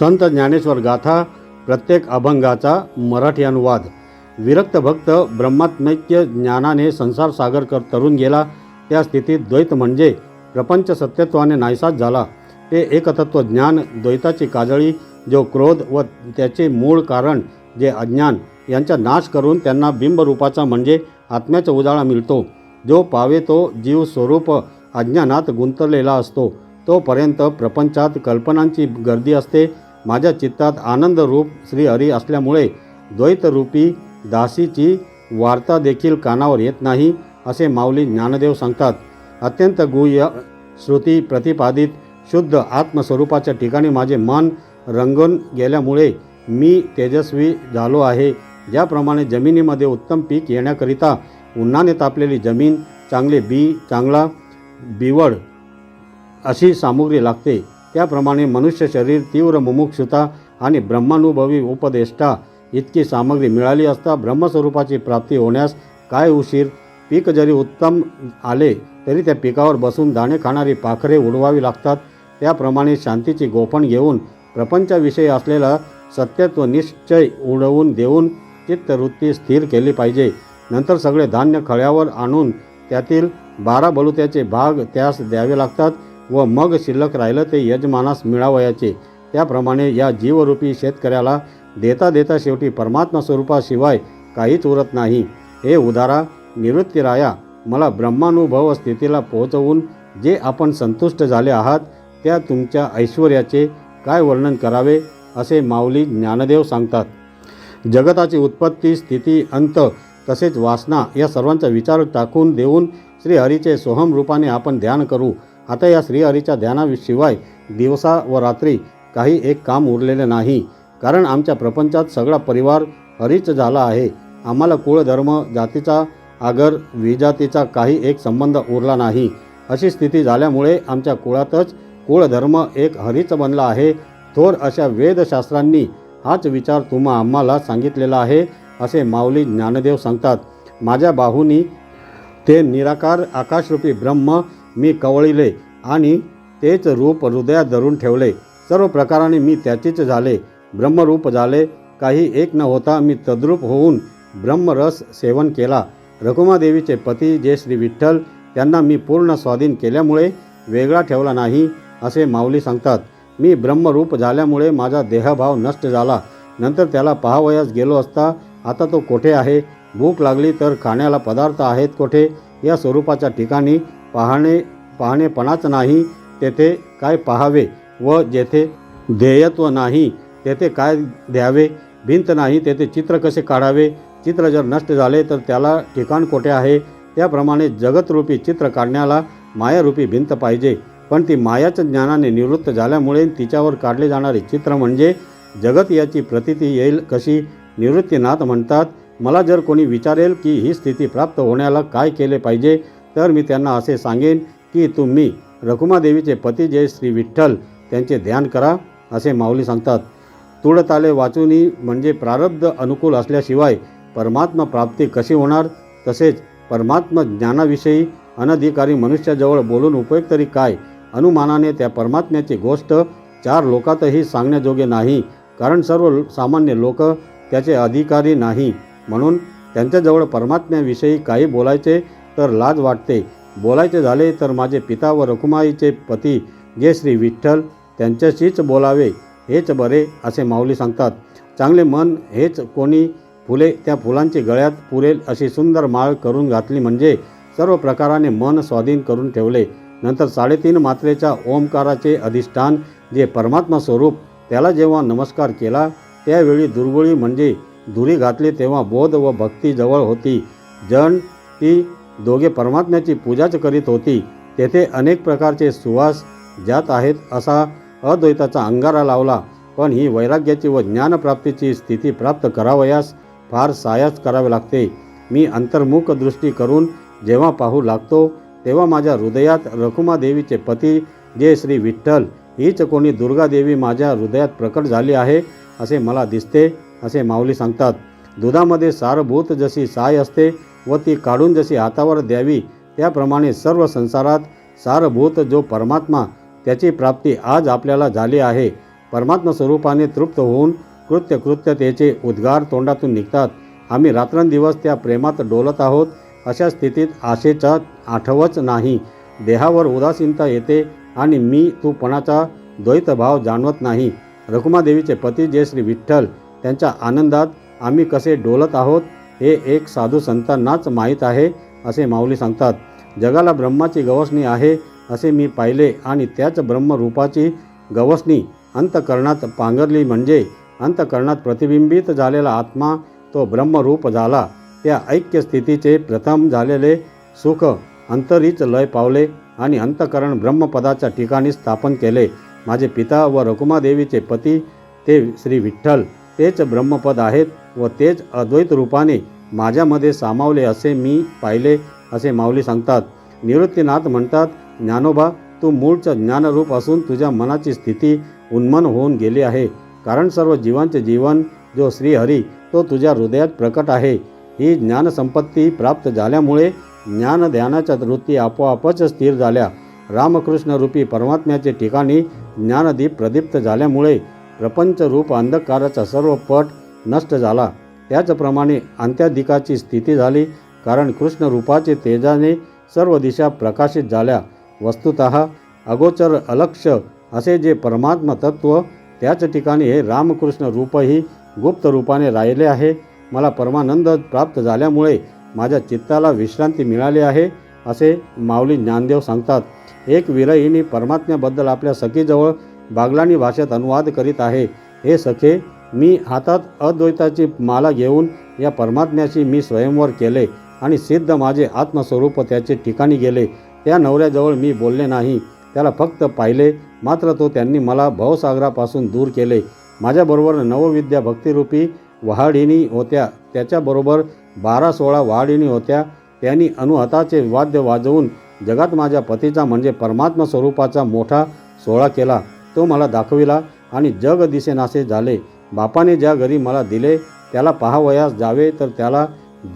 संत ज्ञानेश्वर गाथा प्रत्येक अभंगाचा मराठी अनुवाद. विरक्त भक्त ब्रह्मात्मैक्य ज्ञानाने संसार सागर कर तरून गेला. त्या स्थितीत द्वैत म्हणजे प्रपंच सत्यत्वाने नायसाच झाला. ते एकतत्व ज्ञान द्वैताची काजळी जो क्रोध व त्याचे मूळ कारण जे अज्ञान यांचा नाश करून त्यांना बिंबरूपाचा म्हणजे आत्म्याचा उजाळा मिळतो. जो पावे तो जीव स्वरूप अज्ञानात गुंतलेला असतो. तोपर्यंत प्रपंचात कल्पनांची गर्दी असते. माझ्या चित्तात आनंद रूप असल्यामुळे द्वैतरूपी दासीची वार्ता देखील कानावर येत नाही असे माऊली ज्ञानदेव सांगतात. अत्यंत गुह्य श्रुती प्रतिपादित शुद्ध आत्मस्वरूपाच्या ठिकाणी माझे मन रंगून गेल्यामुळे मी तेजस्वी झालो आहे. ज्याप्रमाणे जमिनीमध्ये उत्तम पीक येण्याकरिता उन्हाने तापलेली जमीन चांगले बी चांगला बिवड अशी सामुग्री लागते. त्याप्रमाणे मनुष्य शरीर तीव्र मुमुक्षुता आणि ब्रह्मानुभवी उपदेष्टा इतकी सामग्री मिळाली असता ब्रह्मस्वरूपाची प्राप्ती होण्यास काय उशीर? पीक जरी उत्तम आले तरी त्या पिकावर बसून दाणे खाणारी पाखरे उडवावी लागतात. त्याप्रमाणे शांतीची गोफण घेऊन प्रपंचाविषयी असलेला सत्यत्व निश्चय उडवून देऊन चित्तवृत्ती स्थिर केली पाहिजे. नंतर सगळे धान्य खळ्यावर आणून त्यातील बारा बलुत्याचे भाग त्यास द्यावे लागतात. व मग शिल्लक राहिलं ते यजमानास मिळावयाचे. त्याप्रमाणे या जीवरूपी शेतकऱ्याला देता देता शेवटी परमात्मा स्वरूपाशिवाय काहीच उरत नाही. हे उदारा निवृत्तीराया मला ब्रह्मानुभव स्थितीला पोहोचवून जे आपण संतुष्ट झाले आहात त्या तुमच्या ऐश्वर्याचे काय वर्णन करावे असे माऊली ज्ञानदेव सांगतात. जगताची उत्पत्ती स्थिती अंत तसेच वासना या सर्वांचा विचार टाकून देऊन श्रीहरीचे सोहम रूपाने आपण ध्यान करू. आता या श्रीहरीच्या ध्यानाशिवाय दिवसा व रात्री काही एक काम उरलेले नाही. कारण आमच्या प्रपंचात सगळा परिवार हरीच झाला आहे. आम्हाला कुळधर्म जातीचा आगर विजातीचा काही एक संबंध उरला नाही. अशी स्थिती झाल्यामुळे आमच्या कुळातच कुळधर्म एक हरीच बनला आहे. थोर अशा वेदशास्त्रांनी हाच विचार तुम्हा आम्हाला सांगितलेला आहे असे माऊली ज्ञानदेव सांगतात. माझ्या बाहूनी ते निराकार आकाशरूपी ब्रह्म मी कवळिले आणि तेच रूप हृदयात धरून ठेवले. सर्व प्रकाराने मी त्याचेच झाले. ब्रह्मरूप झाले. काही एक न होता मी तद्रूप होऊन ब्रह्मरस सेवन केला. रघुमादेवीचे पती जे श्री विठ्ठल त्यांना मी पूर्ण स्वाधीन केल्यामुळे वेगळा ठेवला नाही असे माऊली सांगतात. मी ब्रह्मरूप झाल्यामुळे माझा देहभाव नष्ट झाला. नंतर त्याला पहावयास गेलो असता आता तो कोठे आहे? भूक लागली तर खाण्याला पदार्थ आहेत कोठे? या स्वरूपाच्या ठिकाणी पाहणे पाहणेपणाच नाही तेथे काय पाहावे व जेथे ध्येयत्व नाही तेथे काय द्यावे? भिंत नाही तेथे चित्र कसे काढावे? चित्र जर नष्ट झाले तर त्याला ठिकाण कोठे आहे? त्याप्रमाणे जगतरूपी चित्र काढण्याला मायारूपी भिंत पाहिजे. पण ती मायाच्या ज्ञानाने निवृत्त झाल्यामुळे तिच्यावर काढले जाणारे चित्र म्हणजे जगत याची प्रतीती येईल कशी? निवृत्तीनाथ म्हणतात मला जर कोणी विचारेल की ही स्थिती प्राप्त होण्याला काय केले पाहिजे तर मी त्यांना असे सांगेन की तुम्ही रखुमादेवीचे पती जय श्री विठ्ठल त्यांचे ध्यान करा असे माऊली सांगतात. तुळताले वाचूनी म्हणजे प्रारब्ध अनुकूल असल्याशिवाय परमात्मा प्राप्ती कशी होणार? तसेच परमात्मा ज्ञानाविषयी अनधिकारी मनुष्याजवळ बोलून उपयोग तरी काय? अनुमानाने त्या परमात्म्याची गोष्ट चार लोकातही सांगण्याजोगे नाही कारण सर्व सामान्य लोक त्याचे अधिकारी नाही. म्हणून त्यांच्याजवळ परमात्म्याविषयी काही बोलायचे तर लाज वाटते. बोलायचे झाले तर माझे पिता व रखुमाईचे पती जे श्री विठ्ठल त्यांच्याशीच बोलावे हेच बरे असे माऊली सांगतात. चांगले मन हेच कोणी फुले त्या फुलांची गळ्यात पुरेल अशी सुंदर माळ करून घातली म्हणजे सर्व प्रकाराने मन स्वाधीन करून ठेवले. नंतर साडेतीन मात्रेच्या ओंकाराचे अधिष्ठान जे परमात्मा स्वरूप त्याला जेव्हा नमस्कार केला त्यावेळी दुर्गुळी म्हणजे धुरी घातली तेव्हा बोध व भक्ती जवळ होती. जण ती दोघे परमात्म्याची पूजाच करीत होती तेथे अनेक प्रकारचे सुवास ज्यात आहेत असा अद्वैताचा अंगारा लावला. पण ही वैराग्याची व ज्ञानप्राप्तीची स्थिती प्राप्त करावयास फार सायास करावे लागते. मी अंतर्मुख दृष्टी करून जेव्हा पाहू लागतो तेव्हा माझ्या हृदयात रखुमादेवीचे पती जे श्री विठ्ठल हीच कोणी दुर्गादेवी माझ्या हृदयात प्रकट झाली आहे असे मला दिसते असे माऊली सांगतात. दुधामध्ये सारभूत जशी साय असते व ती काढून जशी हातावर द्यावी त्याप्रमाणे सर्व संसारात सारभूत जो परमात्मा त्याची प्राप्ती आज आपल्याला झाली आहे. परमात्मा स्वरूपाने तृप्त होऊन कृत्य कृत्यतेचे उद्गार तोंडातून निघतात. आम्ही रात्रंदिवस त्या प्रेमात डोलत आहोत अशा स्थितीत आशेचा आठवच नाही. देहावर उदासीनता येते आणि मी तूपणाचा द्वैतभाव जाणवत नाही. रखुमादेवीचे पती जे श्री विठ्ठल त्यांच्या आनंदात आम्ही कसे डोलत आहोत हे एक साधू संतांनाच माहीत आहे असे माऊली सांगतात. जगाला ब्रह्माची गवसणी आहे असे मी पाहिले आणि त्याच ब्रह्मरूपाची गवसणी अंतकरणात पांघरली म्हणजे अंतकरणात प्रतिबिंबित झालेला आत्मा तो ब्रह्मरूप झाला. त्या ऐक्य स्थितीचे प्रथम झालेले सुख अंतरीच लय पावले आणि अंतकरण ब्रह्मपदाच्या ठिकाणी स्थापन केले. माझे पिता व रकुमादेवीचे पती ते श्री विठ्ठल तेच ब्रह्मपद आहेत. व तेच अद्वैत रूपाने माझ्यामध्ये सामावले असे मी पाहिले असे माऊली सांगतात. निवृत्तीनाथ म्हणतात ज्ञानोबा तू मूळचं ज्ञानरूप असून तुझ्या मनाची स्थिती उन्मन होऊन गेली आहे. कारण सर्व जीवांचे जीवन जो श्रीहरी तो तुझ्या हृदयात प्रकट आहे. ही ज्ञानसंपत्ती प्राप्त झाल्यामुळे ज्ञान ध्यानाच्या वृत्ती आपोआपच स्थिर झाल्या. रामकृष्ण रूपी परमात्म्याचे ठिकाणी ज्ञानदीप प्रदीप्त झाल्यामुळे प्रपंचरूप अंधकाराचा सर्व पट नष्ट झाला. त्याचप्रमाणे अंत्याधिकाची स्थिती झाली कारण कृष्ण रूपाचे तेजाने सर्व दिशा प्रकाशित झाल्या. वस्तुत अगोचर अलक्ष असे जे परमात्मा तत्व त्याच ठिकाणी हे रामकृष्ण रूपही गुप्त रूपाने राहिले आहे. मला परमानंद प्राप्त झाल्यामुळे माझ्या चित्ताला विश्रांती मिळाली आहे असे माऊली ज्ञानदेव सांगतात. एक विरहिणी परमात्म्याबद्दल आपल्या सखीजवळ बागलाणी भाषेत अनुवाद करीत आहे. हे सखे मी हातात अद्वैताची माला घेऊन या परमात्म्याशी मी स्वयंवर केले आणि सिद्ध माझे आत्मस्वरूप त्याचे ठिकाणी गेले. त्या नवऱ्याजवळ मी बोलले नाही. त्याला फक्त पाहिले मात्र तो त्यांनी मला भवसागरापासून दूर केले. माझ्याबरोबर नवविद्या भक्तिरूपी वहाडिणी होत्या. त्याच्याबरोबर बारा सोळा वहाडिणी होत्या. त्यांनी अनुहताचे वाद्य वाजवून जगात माझ्या पतीचा म्हणजे परमात्मा स्वरूपाचा मोठा सोहळा केला. तो मला दाखविला आणि जग दिसेनासे झाले. बापाने ज्या घरी मला दिले त्याला पाहावयास जावे तर त्याला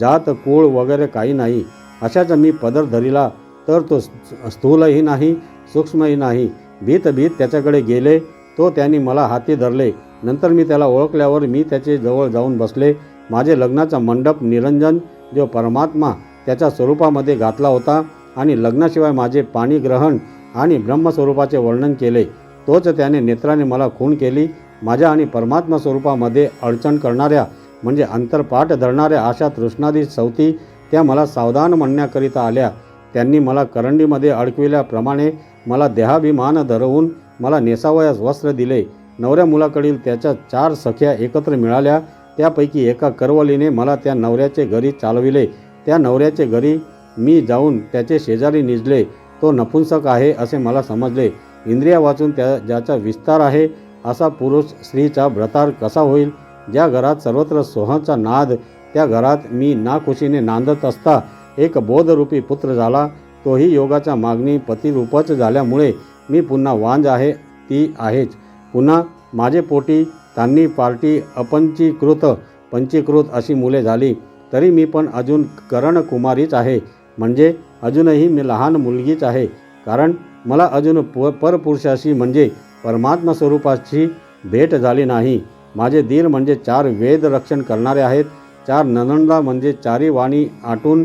जात कुळ वगैरे काही नाही. अशाच मी पदर धरिला तर तो स्थूलही नाही सूक्ष्मही नाही. भीत भीत त्याच्याकडे गेले तो त्यांनी मला हाती धरले. नंतर मी त्याला ओळखल्यावर मी त्याचे जवळ जाऊन बसले. माझे लग्नाचा मंडप निरंजन जो परमात्मा त्याच्या स्वरूपामध्ये घातला होता आणि लग्नाशिवाय माझे पाणीग्रहण आणि ब्रह्मस्वरूपाचे वर्णन केले तोच त्याने नेत्राने मला खून केली माझ्या आणि परमात्मा स्वरूपामध्ये अडचण करणाऱ्या म्हणजे अंतरपाठ धरणाऱ्या अशा तृष्णादी सवती त्या मला सावधान म्हणण्याकरिता आल्या. त्यांनी मला करंडीमध्ये अडकविल्याप्रमाणे मला देहाभिमान धरवून मला नेसावयास वस्त्र दिले. नवऱ्या मुलाकडील त्याच्या चार सख्या एकत्र मिळाल्या. त्यापैकी एका करवलीने मला त्या नवऱ्याचे घरी चालविले. त्या नवऱ्याचे घरी मी जाऊन त्याचे शेजारी निजले. तो नपुंसक आहे असे मला समजले. इंद्रिया वाचून त्या ज्याचा विस्तार आहे असा पुरुष स्त्रीचा भ्रतार कसा होईल? ज्या घरात सर्वत्र सोहाचा नाद त्या घरात मी नाखुशीने नांदत असता एक बोधरूपी पुत्र झाला. तोही योगाच्या मागणी पतिरूपच झाल्यामुळे मी पुन्हा वांज आहे ती आहेच. पुन्हा माझे पोटी त्यांनी पार्टी अपंचीकृत पंचीकृत अशी मुले झाली. तरी मी पण अजून करणकुमारीच आहे. म्हणजे अजूनही मी लहान मुलगीच आहे. कारण मला अजून प परपुरुषाशी म्हणजे परमात्मा स्वरूपाची भेट झाली नाही. माझे दीर म्हणजे चार वेद रक्षण करणारे आहेत. चार ननंदा म्हणजे चारी वाणी आटून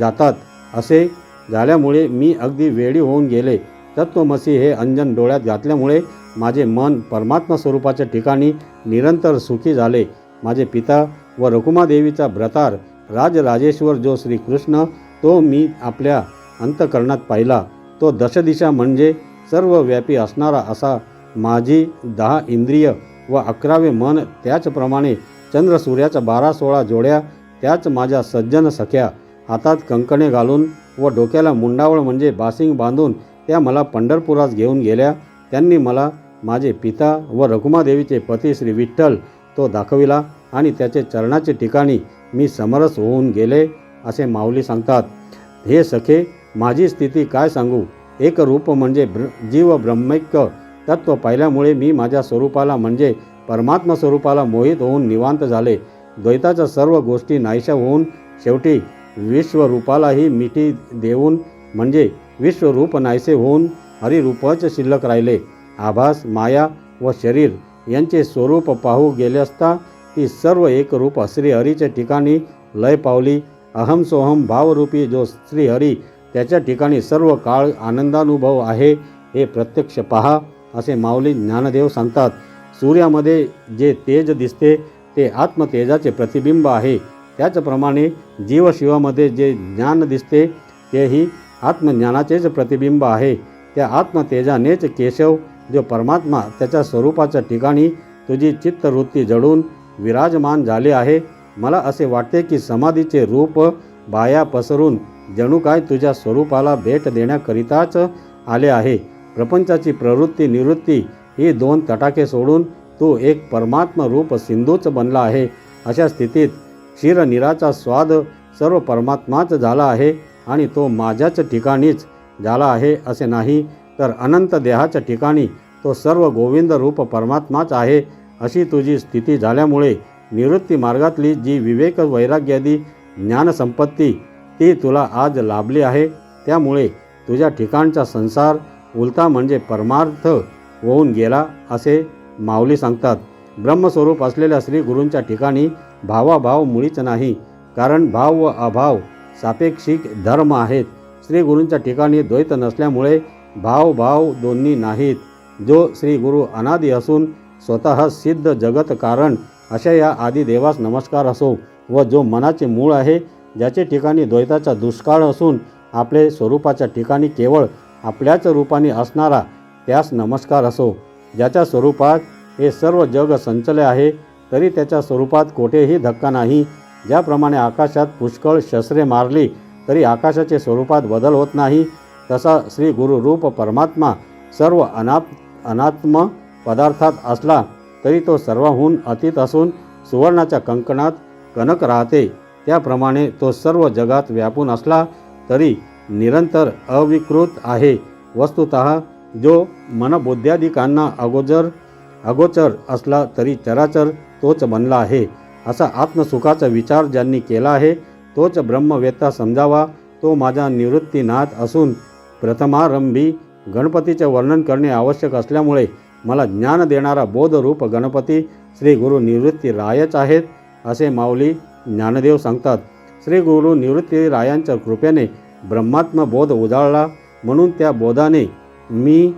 जातात. असे झाल्यामुळे मी अगदी वेडी होऊन गेले. तत्वमसी हे अंजन डोळ्यात घातल्यामुळे माझे मन परमात्मा स्वरूपाच्या ठिकाणी निरंतर सुखी झाले. माझे पिता व रकुमादेवीचा भ्रतार राजराजेश्वर जो श्रीकृष्ण तो मी आपल्या अंतकरणात पाहिला. तो दशदिशा म्हणजे सर्व व्यापी असणारा असा माझी दहा इंद्रिय व अकरावे मन त्याचप्रमाणे चंद्रसूर्याच्या बारा सोळा जोड्या त्याच माझ्या सज्जन सख्या हातात कंकणे घालून व डोक्याला मुंडावळ म्हणजे बासिंग बांधून त्या मला पंढरपुरात घेऊन गेल्या. त्यांनी मला माझे पिता व रघुमादेवीचे पती श्री विठ्ठल तो दाखविला आणि त्याचे चरणाचे ठिकाणी मी समरस होऊन गेले असे माऊली सांगतात. हे सखे माझी स्थिती काय सांगू? एक रूप म्हणजे ब्र जीव ब्रह्मैक्य तत्व पाहिल्यामुळे मी माझ्या स्वरूपाला म्हणजे परमात्मा स्वरूपाला मोहित होऊन निवांत झाले. द्वैताच्या सर्व गोष्टी नाहीशा होऊन शेवटी विश्वरूपालाही मिठी देऊन म्हणजे विश्वरूप नाहीसे होऊन हरिरूपच शिल्लक राहिले. आभास माया व शरीर यांचे स्वरूप पाहू गेले असता ती सर्व एक रूप श्रीहरीच्या ठिकाणी लय पावली. अहम सोहम भावरूपी जो श्रीहरी त्याच्या ठिकाणी सर्व काळ आनंदानुभव आहे हे प्रत्यक्ष पहा असे माऊली ज्ञानदेव सांगतात. सूर्यामध्ये जे तेज दिसते ते आत्मतेजाचे प्रतिबिंब आहे. त्याचप्रमाणे जीवशिवामध्ये जे ज्ञान दिसते तेही आत्मज्ञानाचेच प्रतिबिंब आहे. त्या आत्मतेजानेच केशव जो परमात्मा त्याच्या स्वरूपाच्या ठिकाणी तुझी चित्तवृत्ती जडून विराजमान झाले आहे मला असे वाटते की समाधीचे रूप बाया पसरून जणू काय तुझ्या स्वरूपाला भेट देण्याकरिताच आले आहे. प्रपंचाची प्रवृत्ती निवृत्ती ही दोन तटाके सोडून तू एक परमात्मा रूप सिंधूच बनला आहे. अशा स्थितीत क्षीरनिराचा स्वाद सर्व परमात्माच झाला आहे आणि तो माझ्याच ठिकाणीच झाला आहे असे नाही तर अनंत देहाच्या ठिकाणी तो सर्व गोविंद रूप परमात्माच आहे. अशी तुझी स्थिती झाल्यामुळे निवृत्ती मार्गातली जी विवेक वैराग्यादी ज्ञानसंपत्ती ती तुला आज लाभली आहे. त्यामुळे तुझ्या ठिकाणचा संसार उलता म्हणजे परमार्थ होऊन गेला असे माऊली सांगतात. ब्रह्मस्वरूप असलेल्या श्री गुरूंच्या ठिकाणी भावाभाव मुळीच नाही. कारण भाव व अभाव सापेक्षिक धर्म आहेत. श्री गुरूंच्या ठिकाणी द्वैत नसल्यामुळे भाव भाव दोन्ही नाहीत. जो श्री गुरु अनादी असून स्वतः सिद्ध जगत कारण अशा या आदिदेवास नमस्कार असो व जो मनाचे मूळ आहे ज्याचे ठिकाणी द्वैताचा दुष्काळ असून आपले स्वरूपाच्या ठिकाणी केवळ आपल्याच रूपाने असणारा त्यास नमस्कार असो. ज्याच्या स्वरूपात हे सर्व जग संचले आहे तरी त्याच्या स्वरूपात कोठेही धक्का नाही. ज्याप्रमाणे आकाशात पुष्कळ शस्त्रे मारली तरी आकाशाचे स्वरूपात बदल होत नाही. तसा श्री गुरु रूप परमात्मा सर्व अनाप अनात्म पदार्थात असला तरी तो सर्वहून अतीत असून सुवर्णाच्या कंकणात कनक राहते. त्याप्रमाणे तो सर्व जगात व्यापून असला तरी निरंतर अविकृत आहे. वस्तुत जो मनबुद्ध्यादिकांना अगोदर अगोचर असला तरी चराचर तोच बनला आहे. असा आत्मसुखाचा विचार ज्यांनी केला आहे तोच ब्रह्मवेत्ता समजावा. तो माझा निवृत्तीनाथ असून प्रथमारंभी गणपतीचे वर्णन करणे आवश्यक असल्यामुळे मला ज्ञान देणारा बोधरूप गणपती श्री गुरु निवृत्ती रायच आहेत असे माऊली ज्ञानदेव सांगतात श्री गुरु निवृत्ती रायांच्या कृपेने ब्रह्मात्म बोध उजाळला म्हणून त्या बोधाने मी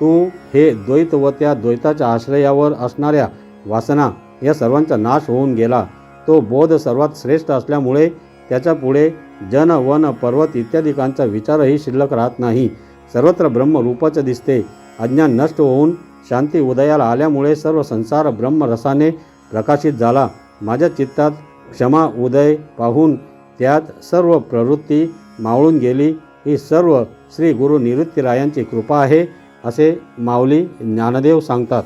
तू हे द्वैत व त्या द्वैताच्या आश्रयावर असणाऱ्या वासना या सर्वांचा नाश होऊन गेला. तो बोध सर्वात श्रेष्ठ असल्यामुळे त्याच्या पुढे जन वन पर्वत इत्यादिकांचा विचारही शिल्लक राहत नाही. सर्वत्र ब्रह्मरूपाचं दिसते. अज्ञान नष्ट होऊन शांती उदयाला आल्यामुळे सर्व संसार ब्रह्मरसाने प्रकाशित झाला. माझ्या चित्तात क्षमा उदय पाहून त्यात सर्व प्रवृत्ती मावळून गेली. ही सर्व श्री गुरु निवृत्तीरायांची कृपा आहे असे माऊली ज्ञानदेव सांगतात.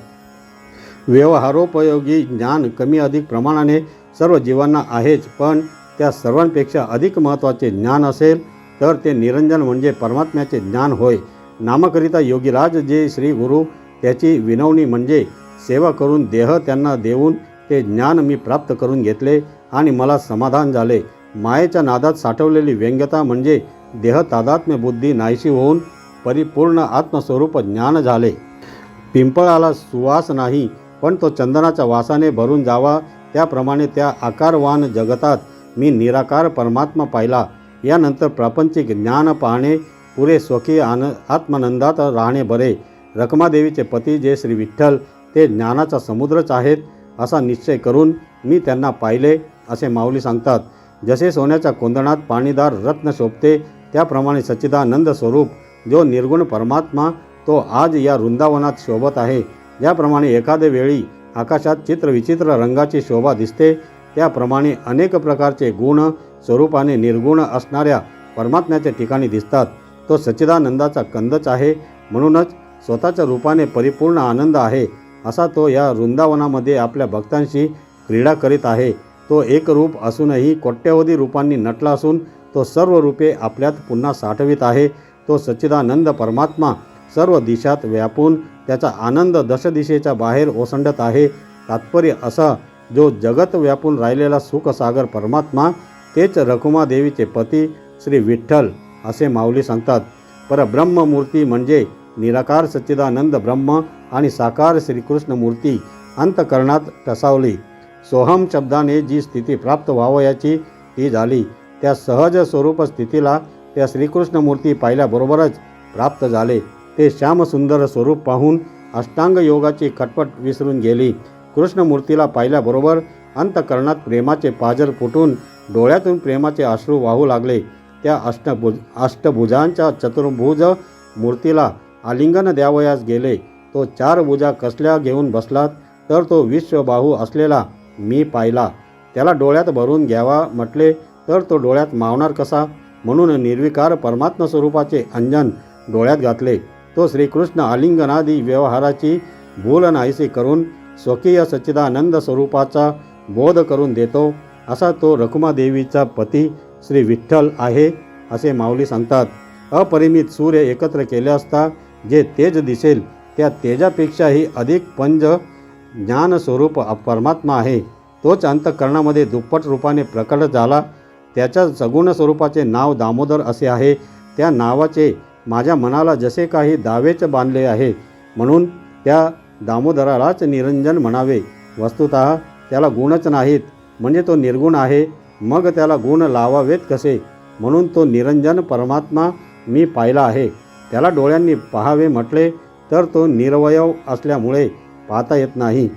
व्यवहारोपयोगी ज्ञान कमी अधिक प्रमाणाने सर्व जीवांना आहेच पण त्या सर्वांपेक्षा अधिक महत्त्वाचे ज्ञान असेल तर ते निरंजन म्हणजे परमात्म्याचे ज्ञान होय. नामकरिता योगीराज जे श्री गुरु त्याची विनवणी म्हणजे सेवा करून देह त्यांना देऊन ते ज्ञान मी प्राप्त करून घेतले. आणि मला समाधान झाले. मायेच्या नादात साठवलेली व्यंग्यता म्हणजे देह तादात्म्य बुद्धी नाहीशी होऊन परिपूर्ण आत्मस्वरूप ज्ञान झाले. पिंपळाला सुवास नाही पण तो चंदनाच्या वासाने भरून जावा. त्याप्रमाणे त्या आकारवान जगतात. मी निराकार परमात्मा पाहिला. यानंतर प्रापंचिक ज्ञान पाहणे पुरे स्वकीय आन आत्मानंदात राहणे बरे. रखमादेवीचे पती जे श्री विठ्ठल ते ज्ञानाचा समुद्रच आहेत असा निश्चय करून मी त्यांना पाहिले. असे माऊली सांगतात जसे सोन्याच्या कुंदणात पाणीदार रत्न शोभते त्याप्रमाणे सच्चिदानंद स्वरूप जो निर्गुण परमात्मा तो आज या वृंदावनात शोभत आहे. ज्याप्रमाणे एखाद्या वेळी आकाशात चित्रविचित्र रंगाची शोभा दिसते त्याप्रमाणे अनेक प्रकारचे गुण स्वरूपाने निर्गुण असणाऱ्या परमात्म्याच्या ठिकाणी दिसतात. तो सच्चिदानंदाचा कंदच आहे म्हणूनच स्वतःच्या रूपाने परिपूर्ण आनंद आहे असा तो या वृंदावनामध्ये आपल्या भक्तांशी क्रीडा करीत आहे. तो एक रूप असूनही कोट्यवधी रूपांनी नटला असून तो सर्व रूपे आपल्यात पुन्हा साठवित आहे. तो सच्चिदानंद परमात्मा सर्व दिशात व्यापून त्याचा आनंद दशदिशेच्या बाहेर ओसंडत आहे. तात्पर्य असा जो जगत व्यापून राहिलेला सुखसागर परमात्मा तेच रखुमादेवीचे पती श्री विठ्ठल असे माऊली सांगतात. परब्रह्ममूर्ती म्हणजे निराकार सच्चिदानंद ब्रह्म आणि साकार श्रीकृष्णमूर्ती अंतकरणात टसावली. सोहम शब्दाने जी स्थिती प्राप्त व्हावयाची ती झाली. त्या सहज स्वरूप स्थितीला त्या श्रीकृष्णमूर्ती पाहिल्याबरोबरच प्राप्त झाले. ते श्यामसुंदर स्वरूप पाहून अष्टांग योगाची खटपट विसरून गेली. कृष्णमूर्तीला पाहिल्याबरोबर अंतकरणात प्रेमाचे पाजर फुटून डोळ्यातून प्रेमाचे अश्रू वाहू लागले. त्या अष्टभुज अष्टभुजांच्या चतुर्भुज मूर्तीला आलिंगन द्यावयास गेले. तो चार भुजा कसल्या घेऊन बसलात तर तो विश्वबाहू असलेला मी पाहिला. त्याला डोळ्यात भरून घ्यावा म्हटले तर तो डोळ्यात मावणार कसा? म्हणून निर्विकार परमात्म स्वरूपाचे अंजन डोळ्यात घातले. तो श्रीकृष्ण आलिंगनादी व्यवहाराची भूल नाहीसी करून स्वकीय सच्चिदानंद स्वरूपाचा बोध करून देतो. असा तो रखुमादेवीचा पती श्री विठ्ठल आहे असे माऊली सांगतात. अपरिमित सूर्य एकत्र केले असता जे तेज दिसेल त्या तेजापेक्षाही अधिक पंज ज्ञानस्वरूप परमात्मा आहे. तोच अंतकरणामध्ये दुप्पट रूपाने प्रकट झाला. त्याच्या सगुण स्वरूपाचे नाव दामोदर असे आहे. त्या नावाचे माझ्या मनाला जसे काही दावेच बांधले आहे. म्हणून त्या दामोदरालाच निरंजन म्हणावे. वस्तुत त्याला गुणच नाहीत. म्हणजे तो निर्गुण आहे. मग त्याला गुण लावावेत कसे? म्हणून तो निरंजन परमात्मा मी पाहिला आहे. त्याला डोळ्यांनी पाहावे म्हटले तर तो निरवयव असल्यामुळे पाहता येत नाही.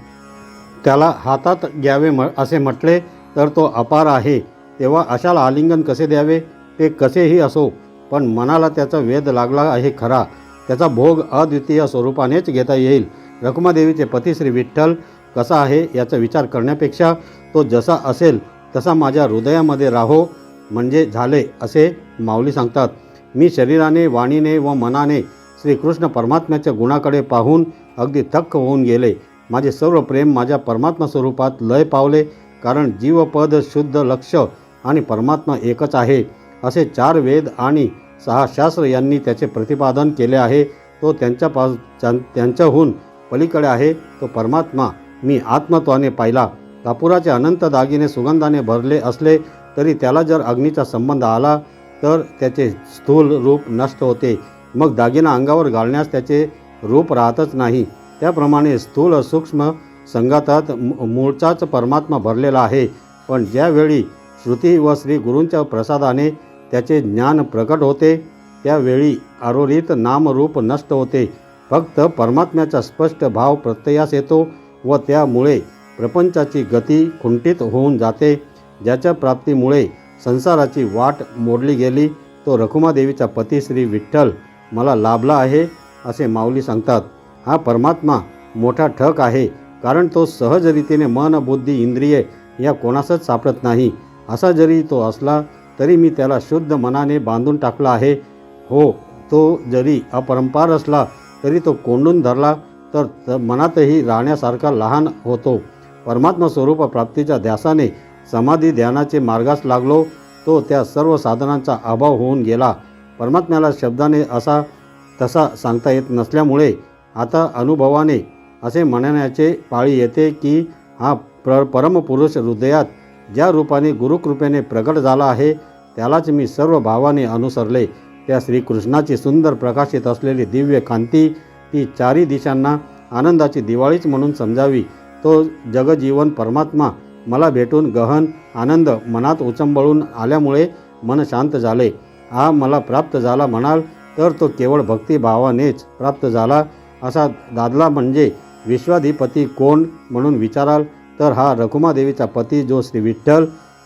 त्याला हातात घ्यावे म असे म्हटले तर तो अपार आहे. तेव्हा अशाला आलिंगन कसे द्यावे? ते कसेही असो पण मनाला त्याचा वेध लागला आहे खरा. त्याचा भोग अद्वितीय स्वरूपानेच घेता येईल. रखुमादेवीचे पती श्री विठ्ठल कसा आहे याचा विचार करण्यापेक्षा तो जसा असेल तसा माझ्या हृदयामध्ये राहो. म्हणजे झाले असे माऊली सांगतात. मी शरीराने वाणीने व मनाने श्रीकृष्ण परमात्म्याच्या गुणाकडे पाहून अगदी थक्क होऊन गेले. माझे सर्व प्रेम माझ्या परमात्मा स्वरूपात लय पावले कारण जीवपद शुद्ध लक्ष आणि परमात्मा एकच आहे. असे चार वेद आणि सहा शास्त्र यांनी त्याचे प्रतिपादन केले आहे. तो त्यांच्यापास त्यां- त्यांच्याहून पलीकडे आहे. तो परमात्मा मी आत्मत्वाने पाहिला. कापुराचे अनंत दागिने सुगंधाने भरले असले तरी त्याला जर अग्नीचा संबंध आला तर त्याचे स्थूल रूप नष्ट होते. मग दागिना अंगावर घालण्यास त्याचे रूप राहतच नाही. त्याप्रमाणे स्थूल सूक्ष्म संगतात मूळचाच परमात्मा भरलेला आहे. पण ज्यावेळी श्रुती व श्री गुरूंच्या प्रसादाने त्याचे ज्ञान प्रकट होते त्यावेळी आरोरित नामरूप नष्ट होते. फक्त परमात्म्याचा स्पष्ट भाव प्रत्ययास येतो व त्यामुळे प्रपंचाची गती खुंटित होऊन जाते. ज्याच्या प्राप्तीमुळे संसाराची वाट मोडली गेली तो रखुमादेवीचा पती श्री विठ्ठल मला लाभला आहे. असे माऊली सांगतात हा परमात्मा मोठा ठक आहे कारण तो सहजरीतीने मन बुद्धी इंद्रिये या कोणासच सापडत नाही. असा जरी तो असला तरी मी त्याला शुद्ध मनाने बांधून टाकला आहे. हो तो जरी अपरंपार असला तरी तो कोंडून धरला तर मनातही राहण्यासारखा लहान होतो. परमात्मा स्वरूप प्राप्तीच्या ध्यासाने समाधी ध्यानाचे मार्गास लागलो तो त्या सर्व साधनांचा अभाव होऊन गेला. परमात्म्याला शब्दाने असा तसा सांगता येत नसल्यामुळे आता अनुभवाने असे म्हणण्याचे पाळी येते की हा प्र परमपुरुष हृदयात ज्या रूपाने गुरुकृपेने प्रगट झाला आहे त्यालाच मी सर्व भावाने अनुसरले. त्या श्रीकृष्णाची सुंदर प्रकाशित असलेली दिव्य कांती ती चारी दिशांना आनंदाची दिवाळीच म्हणून समजावी. तो जगजीवन परमात्मा मला भेटून गहन आनंद मनात उचंबळून आल्यामुळे मन शांत झाले. हा मला प्राप्त झाला म्हणाल तर तो केवळ भक्तिभावानेच प्राप्त झाला असा दादला म्हणजे विश्वाधिपती कोण म्हणून विचाराल तर हा रखुमादेवीचा पती जो श्री विठ्ठल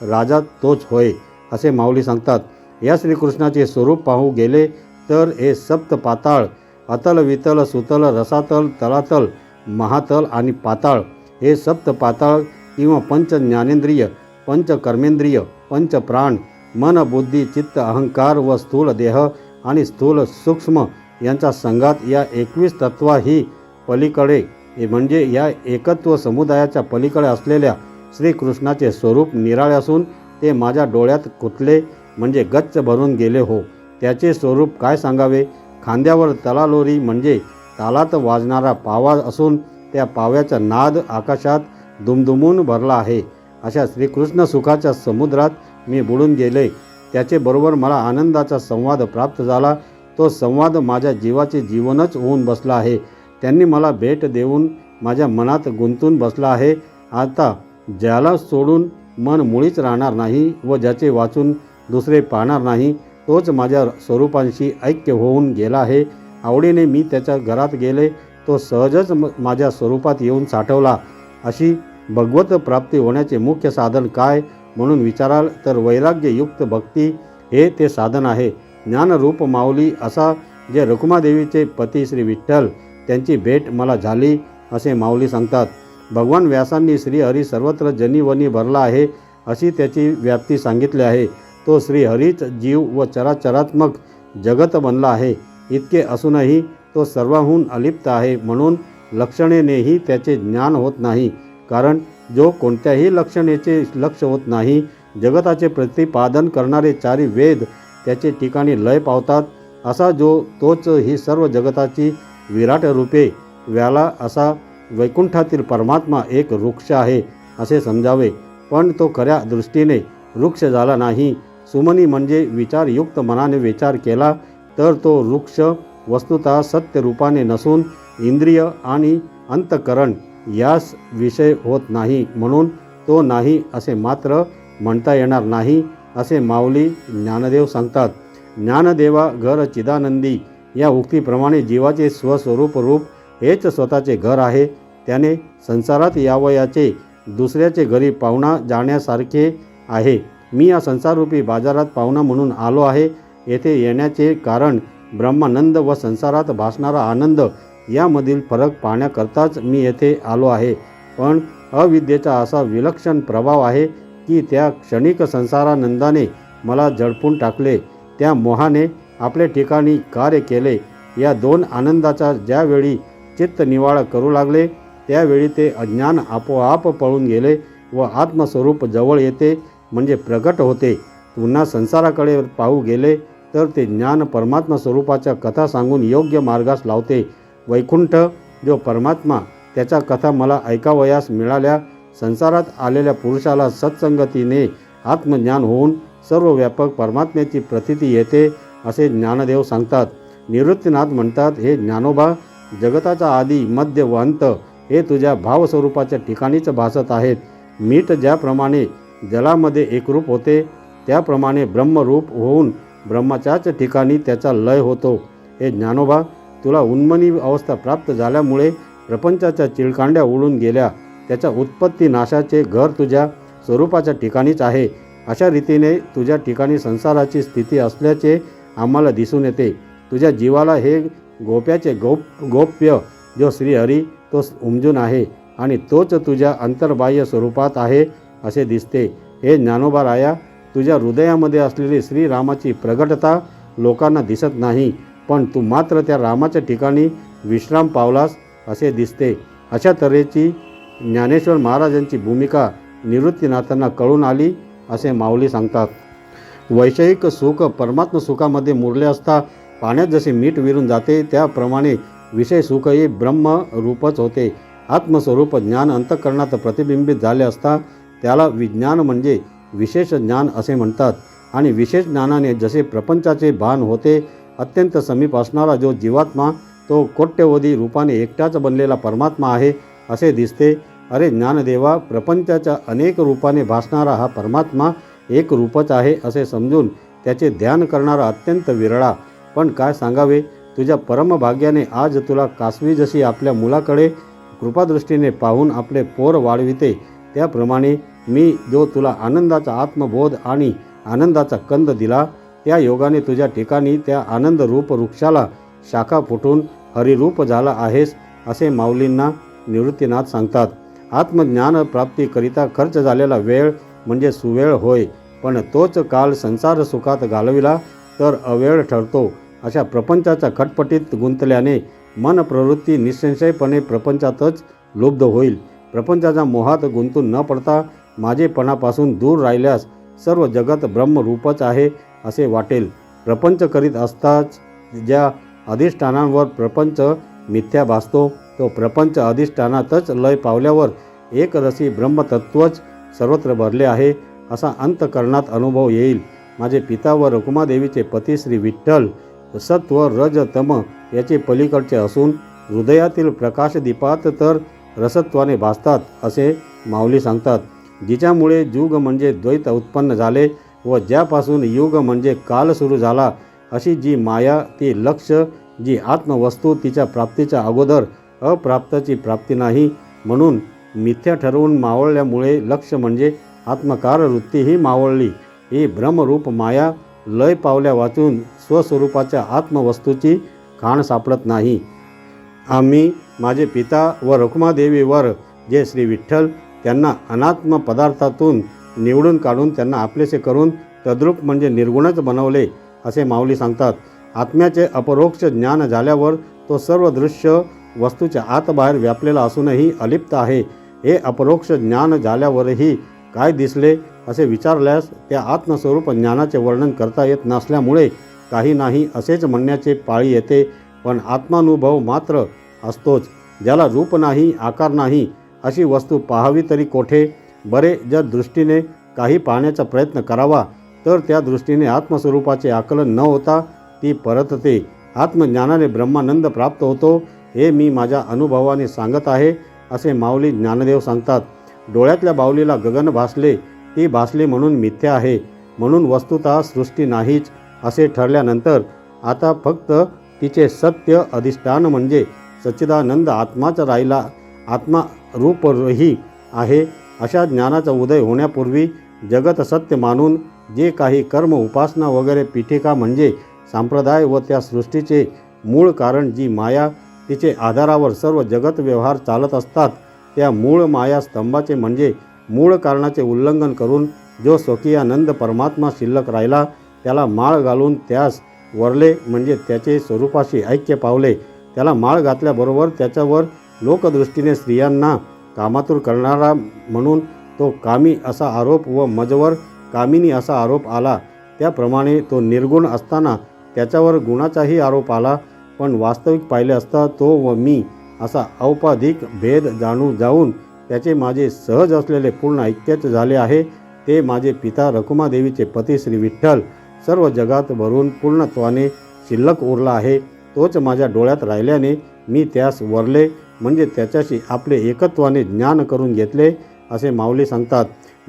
राजा तोच होय असे माऊली सांगतात. या श्रीकृष्णाचे स्वरूप पाहू गेले तर हे सप्त पाताळ अतल वितल सुतल रसातल तलातल महातल आणि पाताळ हे सप्त पाताळ किंवा पंच ज्ञानेंद्रिय पंच कर्मेंद्रिय पंच प्राण मन बुद्धी चित्त अहंकार व स्थूल देह आणि स्थूल सूक्ष्म यांच्या संघात या एकवीस तत्वाही पलीकडे म्हणजे या एकत्व समुदायाच्या पलीकडे असलेल्या श्रीकृष्णाचे स्वरूप निराळे असून ते माझ्या डोळ्यात कुतले म्हणजे गच्च भरून गेले हो. त्याचे स्वरूप काय सांगावे? खांद्यावर तलालोरी म्हणजे तालात वाजणारा पावा असून त्या पाव्याचा नाद आकाशात दुमदुमून भरला आहे. अशा श्रीकृष्ण सुखाच्या समुद्रात मी बुडून गेले. त्याचेबरोबर मला आनंदाचा संवाद प्राप्त झाला. तो संवाद माझ्या जीवाचे जीवनच होऊन बसला आहे. त्यांनी मला भेट देऊन माझ्या मनात गुंतून बसला आहे. आता ज्याला सोडून मन मुळीच राहणार नाही व ज्याचे वाचून दुसरे पाहणार नाही तोच माझ्या स्वरूपांशी ऐक्य होऊन गेला आहे. आवडीने मी त्याच्या घरात गेले तो सहजच म- माझ्या स्वरूपात येऊन साठवला. अशी भगवत प्राप्ती होण्याचे मुख्य साधन काय? म्हणून विचाराल तर वैराग्ययुक्त भक्ती हे ते साधन आहे. ज्ञानरूप माऊली असा जे रखुमादेवीचे पती श्री विठ्ठल त्यांची भेट मला झाली असे माऊली सांगतात. भगवान व्यासांनी श्रीहरी सर्वत्र जनीवनी भरला आहे अशी त्याची व्याप्ती सांगितली आहे. तो श्रीहरीच जीव व चराचरात्मक जगत बनला आहे. इतके असूनही तो सर्वाहून अलिप्त आहे म्हणून लक्षणेनेही त्याचे ज्ञान होत नाही. कारण जो कोणत्याही लक्षणेचे लक्ष होत नाही जगताचे प्रतिपादन करणारे चारी वेद त्याचे ठिकाणी लय पावतात असा जो तोच ही सर्व जगताची विराट रूपे व्याला असा वैकुंठातील परमात्मा एक वृक्ष आहे असे समजावे. पण तो खऱ्या दृष्टीने वृक्ष झाला नाही. सुमनी म्हणजे विचारयुक्त मनाने विचार केला तर तो वृक्ष वस्तुतः सत्य रूपाने नसून इंद्रिय आणि अंतकरण यास विषय होत नाही म्हणून तो नाही असे मात्र म्हणता येणार नाही असे माऊली ज्ञानदेव सांगतात. ज्ञानदेवा घर चिदानंदी या उक्तीप्रमाणे जीवाचे स्वस्वरूप रूप हेच स्वतःचे घर आहे. त्याने संसारात यावयाचे दुसऱ्याचे घरी पाहुणा जाण्यासारखे आहे. मी या संसाररूपी बाजारात पाहुणा म्हणून आलो आहे. येथे येण्याचे कारण ब्रह्मानंद व संसारात भासणारा आनंद यामधील फरक पाहण्याकरताच मी येथे आलो आहे. पण अविद्येचा असा विलक्षण प्रभाव आहे की त्या क्षणिक संसारानंदाने मला झडपून टाकले. त्या मोहाने आपल्या ठिकाणी कार्य केले. या दोन आनंदाचा ज्यावेळी चित्त निवाळ करू लागले त्यावेळी ते अज्ञान आपोआप पळून गेले व आत्मस्वरूप जवळ येते म्हणजे प्रगट होते. पुन्हा संसाराकडे पाहू गेले तर ते ज्ञान परमात्मा स्वरूपाच्या कथा सांगून योग्य मार्गास लावते. वैकुंठ जो परमात्मा त्याच्या कथा मला ऐकावयास मिळाल्या संसारात आलेल्या पुरुषाला सत्संगतीने आत्मज्ञान होऊन सर्व व्यापक परमात्म्याची प्रतिती येते असे ज्ञानदेव सांगतात. निवृत्तीनाथ म्हणतात हे ज्ञानोबा जगताचा आदी मध्य व अंत हे तुझ्या भावस्वरूपाच्या ठिकाणीच भासत आहेत. मीठ ज्याप्रमाणे जलामध्ये एकरूप होते त्याप्रमाणे ब्रह्मरूप होऊन ब्रह्माच्याच ठिकाणी त्याचा लय होतो. हे ज्ञानोबा तुला उन्मनी अवस्था प्राप्त झाल्यामुळे प्रपंचाच्या चिळकांड्या उडून गेल्या. त्याच्या उत्पत्ती नाशाचे घर तुझ्या स्वरूपाच्या ठिकाणीच आहे. अशा रीतीने तुझ्या ठिकाणी संसाराची स्थिती असल्याचे आम्हाला दिसून येते. तुझ्या जीवाला हे गोप्याचे गोप गोप्य जो श्रीहरी तो उमजून आहे आणि तोच तुझ्या अंतर्बाह्य स्वरूपात आहे असे दिसते. हे ज्ञानोबा राया तुझ्या हृदयामध्ये असलेली श्रीरामाची प्रगटता लोकांना दिसत नाही. पण तू मात्र त्या रामाच्या ठिकाणी विश्राम पावलास असे दिसते. अशा तऱ्हेची ज्ञानेश्वर महाराजांची भूमिका निवृत्तीनाथांना कळून आली असे माऊली सांगतात. वैषयिक सुख परमात्म सुखामध्ये मुरले असता पाण्यात जसे मीठ विरून जाते त्याप्रमाणे विषय सुखही ब्रह्म रूपच होते. आत्मस्वरूप ज्ञान अंतःकरणात प्रतिबिंबित झाले असता त्याला विज्ञान म्हणजे विशेष ज्ञान असे म्हणतात. आणि विशेष ज्ञानाने जसे प्रपंचाचे भान होते अत्यंत समीप असणारा जो जीवात्मा तो कोट्यवधी रूपाने एकटाच बनलेला परमात्मा आहे असे दिसते. अरे ज्ञानदेवा प्रपंचाच्या अनेक रूपाने भासणारा हा परमात्मा एक रूपच आहे असे समजून त्याचे ध्यान करणारा अत्यंत विरळा. पण काय सांगावे? तुझ्या परमभाग्याने आज तुला कासवी जशी आपल्या मुलाकडे कृपादृष्टीने पाहून आपले पोर वाढविते त्याप्रमाणे मी जो तुला आनंदाचा आत्मबोध आणि आनंदाचा कंद दिला त्या योगाने तुझ्या ठिकाणी त्या आनंद रूप वृक्षाला शाखा फुटून हरिरूप झाला आहेस असे माऊलींना निवृत्तीनाथ सांगतात. आत्मज्ञान प्राप्तीकरिता खर्च झालेला वेळ म्हणजे सुवेळ होय पण तोच काल संसार सुखात घालविला तर अवेळ ठरतो. अशा प्रपंचाच्या खटपटीत गुंतल्याने मन प्रवृत्ती निसंशयपणे प्रपंचातच लुब्ध होईल. प्रपंचाच्या मोहात गुंतून न पडता माझेपणापासून दूर राहिल्यास सर्व जगत ब्रह्मरूपच आहे असे वाटेल. प्रपंच करीत असताच ज्या अधिष्ठानांवर प्रपंच मिथ्या भासतो तो प्रपंच अधिष्ठानातच लय पावल्यावर एकरसी ब्रह्मतत्वच सर्वत्र भरले आहे असा अंतकरणात अनुभव येईल. माझे पिता व रकुमादेवीचे पती श्री विठ्ठल सत्व रज तम याचे पलीकडचे असून हृदयातील प्रकाशदीपात तर रसत्वाने भासतात असे माऊली सांगतात. जिच्यामुळे जुग म्हणजे द्वैत उत्पन्न झाले व ज्यापासून युग म्हणजे काल सुरू झाला अशी जी माया ती लक्ष जी आत्मवस्तू तिच्या प्राप्तीच्या अगोदर अप्राप्ताची प्राप्ती नाही म्हणून मिथ्या ठरवून मावळल्यामुळे लक्ष म्हणजे आत्मकार वृत्तीही मावळली. ही भ्रमरूप माया लय पावल्या वाचून स्वस्वरूपाच्या आत्मवस्तूची खाण सापडत नाही. आम्ही माझे पिता व रुक्मादेवीवर जे श्री विठ्ठल त्यांना अनात्म पदार्थातून निवडून काढून त्यांना आपलेसे करून तद्रूप म्हणजे निर्गुणच बनवले असे माऊली सांगतात. आत्म्याचे अपरोक्ष ज्ञान झाल्यावर तो सर्व दृश्य वस्तूच्या आतबाहेर व्यापलेला असूनही अलिप्त आहे. हे अपरोक्ष ज्ञान झाल्यावरही काय दिसले असे विचारल्यास त्या आत्मस्वरूप ज्ञानाचे वर्णन करता येत नसल्यामुळे काही नाही असेच म्हणण्याचे पाळी येते पण आत्मानुभव मात्र असतोच. ज्याला रूप नाही आकार नाही अशी वस्तू पाहावी तरी कोठे? बरे जर दृष्टीने काही पाहण्याचा प्रयत्न करावा तर त्या दृष्टीने आत्मस्वरूपाचे आकलन न होता ती परतते. आत्मज्ञानाने ब्रह्मानंद प्राप्त होतो हे मी माझ्या अनुभवाने सांगत आहे असे माऊली ज्ञानदेव सांगतात. डोळ्यातल्या बावलीला गगन भासले ती भासली म्हणून मिथ्या आहे म्हणून वस्तुतः सृष्टी नाहीच असे ठरल्यानंतर आता फक्त तिचे सत्य अधिष्ठान म्हणजे सच्चिदानंद आत्माच राहिला आत्मा रूपही आहे अशा ज्ञानाचा उदय होण्यापूर्वी जगत सत्य मानून जे काही कर्म उपासना वगैरे पीठिका म्हणजे संप्रदाय व त्या सृष्टीचे मूळ कारण जी माया तिचे आधारावर सर्व जगत व्यवहार चालत असतात त्या मूळ माया स्तंभाचे म्हणजे मूळ कारणाचे उल्लंघन करून जो स्वकीयानंद परमात्मा शिल्लक राहिला त्याला माळ घालून त्यास वरले म्हणजे त्याचे स्वरूपाशी ऐक्य पावले त्याला माळ घातल्याबरोबर त्याच्यावर लोकदृष्टीने स्त्रियांना कामातूर करणारा म्हणून तो कामी असा आरोप व मजवर कामिनी असा आरोप आला. त्याप्रमाणे तो निर्गुण असताना त्याच्यावर गुणाचाही आरोप आला. पण वास्तविक पाहिले असता तो व मी असा औपाधिक भेद जाणू जाऊन त्याचे माझे सहज असलेले पूर्ण ऐक्यच झाले आहे. ते माझे पिता रकुमादेवीचे पती श्री विठ्ठल सर्व जगात भरून पूर्णत्वाने शिल्लक उरला आहे. तोच माझ्या डोळ्यात राहिल्याने मी त्यास वरले. म्हणजे त्याच्याशी आपले एकत्वाने ज्ञान करून घेतले असे माऊली सांगतात.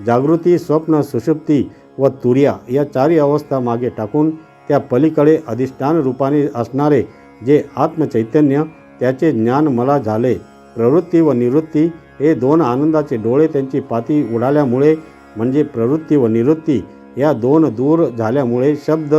जागृती स्वप्न सुषुप्ती व तुर्या या चारी अवस्था मागे टाकून त्या पलीकडे अधिष्ठान रूपाने असणारे जे आत्मचैतन्य त्याचे ज्ञान मला झाले. प्रवृत्ती व निवृत्ती हे दोन आनंदाचे डोळे त्यांची पाती उडाल्यामुळे म्हणजे प्रवृत्ती व निवृत्ती या दोन दूर झाल्यामुळे शब्द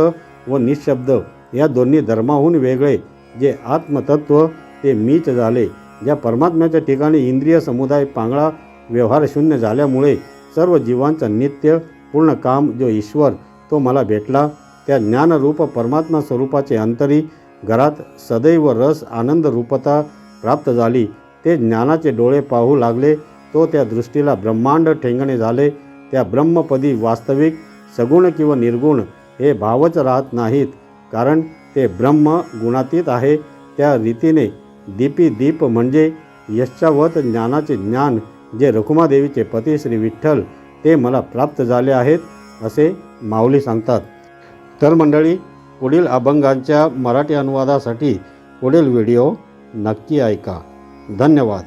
व निशब्द या दोन्ही धर्माहून वेगळे. जे आत्मतत्व ते मीच झाले. ज्या परमात्म्याच्या ठिकाणी इंद्रिय समुदाय पांगळा व्यवहार शून्य झाल्यामुळे सर्व जीवांचा नित्य पूर्ण काम जो ईश्वर तो मला भेटला. त्या ज्ञानरूप परमात्मा स्वरूपाचे अंतरी घरात सदैव रस आनंद रूपता प्राप्त झाली. ते ज्ञानाचे डोळे पाहू लागले. तो त्या दृष्टीला ब्रह्मांड ठेंगणे झाले. त्या ब्रह्मपदी वास्तविक सगुण किंवा निर्गुण हे भावच राहत नाहीत. कारण ते ब्रह्म गुणातीत आहे. त्या रीतीने दीपी दीप म्हणजे यश्चावत ज्ञानाचे ज्ञान जे रखुमादेवीचे पती श्री विठ्ठल ते मला प्राप्त झाले आहेत असे माऊली सांगतात. तर मंडळी पुढील अभंगांच्या मराठी अनुवादासाठी पुढील व्हिडिओ नक्की ऐका. धन्यवाद.